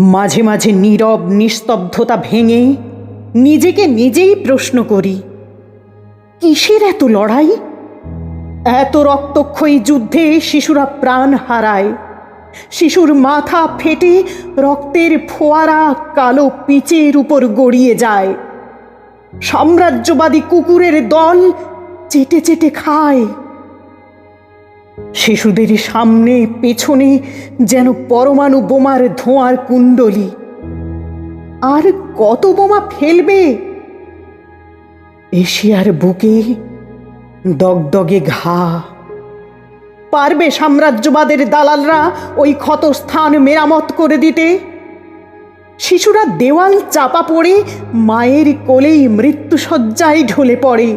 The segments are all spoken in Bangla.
মাঝে মাঝে নীরব নিস্তব্ধতা ভেঙে নিজেকে নিজেই প্রশ্ন করি, কিসের এত লড়াই? এত রক্তক্ষয়ী যুদ্ধে শিশুরা প্রাণ হারায়, শিশুর মাথা ফেটে রক্তের ফোয়ারা কালো পিচের উপর গড়িয়ে যায়। সাম্রাজ্যবাদী কুকুরের দল চেটে চেটে খায় শিশুদের সামনে, পেছনে যেন পরমাণু বোমার ধোঁয়ার কুণ্ডলি। আর কত বোমা ফেলবে? এশিয়ার বুকে দগদগে ঘা। পারবে সাম্রাজ্যবাদের দালালরা ওই ক্ষতস্থান মেরামত করে দিতে? শিশুরা দেওয়াল চাপা পড়ে মায়ের কোলেই মৃত্যুসজ্জায় ঢলে পড়ে।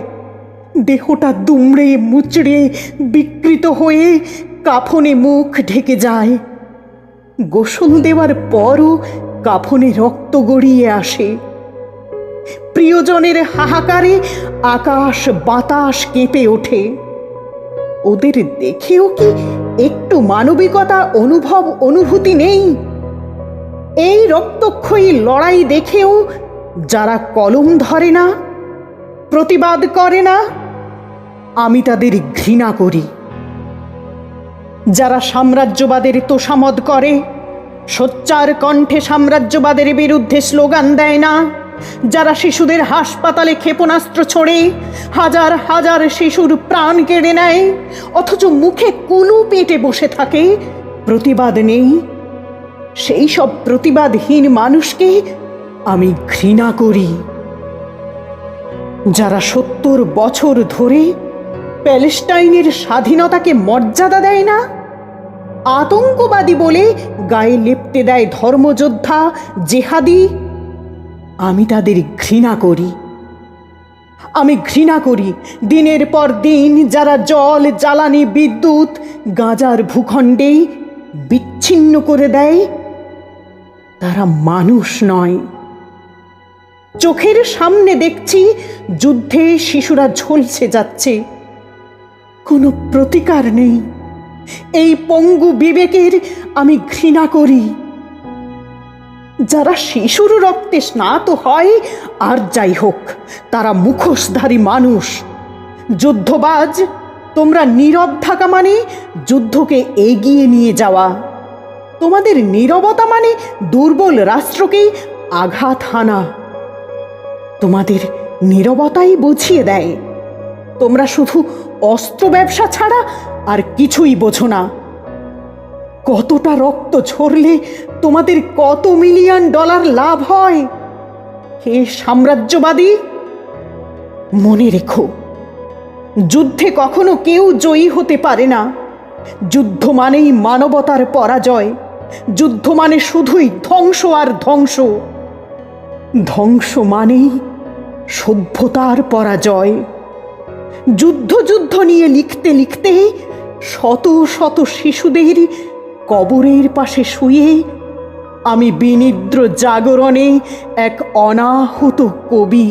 দেহটা দুমড়ে মুচড়ে বিকৃত হয়ে কাফনে মুখ ঢেকে যায়। গোসল দেওয়ার পরও কাফনে রক্ত গড়িয়ে আসে। প্রিয়জনের হাহাকারে আকাশ বাতাস কেঁপে ওঠে। ওদের দেখেও কি একটু মানবিকতা, অনুভব, অনুভূতি নেই? এই রক্তক্ষয়ী লড়াই দেখেও যারা কলম ধরে না, প্রতিবাদ করে না আমি তাদের ঘৃণা করি। যারা সাম্রাজ্যবাদের তোষামদ করে, সোচ্চার কণ্ঠে সাম্রাজ্যবাদের বিরুদ্ধে স্লোগান দেয় না। যারা শিশুদের হাসপাতালে ক্ষেপণাস্ত্র ছোড়ে, হাজার হাজার শিশুর প্রাণ কেড়ে নেয়, অথচ মুখে কুলু পেটে বসে থাকে, প্রতিবাদ নেই। সেই সব প্রতিবাদহীন মানুষকে আমি ঘৃণা করি। যারা সত্তর বছর ধরে প্যালেস্টাইনের স্বাধীনতাকে মর্যাদা দেয় না? আতঙ্কবাদী বলে গায়ে লেপটে দেয় ধর্মযোদ্ধা, জেহাদি। আমি তাদের ঘৃণা করি। আমি ঘৃণা করি। দিনের পর দিন যারা জল, জ্বালানি, বিদ্যুৎ, গাজার ভূখণ্ডেই বিচ্ছিন্ন করে দেয়, তারা মানুষ নয়। চোখের সামনে দেখছি যুদ্ধে শিশুরা ঝলসে যাচ্ছে। কোনো প্রতিকার নেই। এই পঙ্গু বিবেকের আমি ঘৃণা করি। যারা শিশুর রক্তে স্নাত হয়, আর যাই হোক, তারা মুখোশধারী মানুষ। যুদ্ধবাজ, তোমরা নীরব থাকা মানে যুদ্ধকে এগিয়ে নিয়ে যাওয়া। তোমাদের নীরবতা মানে দুর্বল রাষ্ট্রকেই আঘাত হানা। তোমাদের নীরবতাই বুঝিয়ে দেয়। তোমরা শুধু অস্ত্র ব্যবসা ছাড়া আর কিছুই বোঝো না। কতটা রক্ত ঝরলে তোমাদের কত মিলিয়ন ডলার লাভ হয়? হে সাম্রাজ্যবাদী, মনে রেখো, যুদ্ধে কখনো কেউ জয়ী হতে পারে না। যুদ্ধ মানেই মানবতার পরাজয়। যুদ্ধ মানে শুধুই ধ্বংস আর ধ্বংস। ধ্বংস মানেই সভ্যতার পরাজয়। যুদ্ধ যুদ্ধ নিয়ে লিখতে লিখতে শত শত শিশুদের কবরের পাশে শুয়ে আমি বিনিদ্র জাগরণে এক অনাহত কবি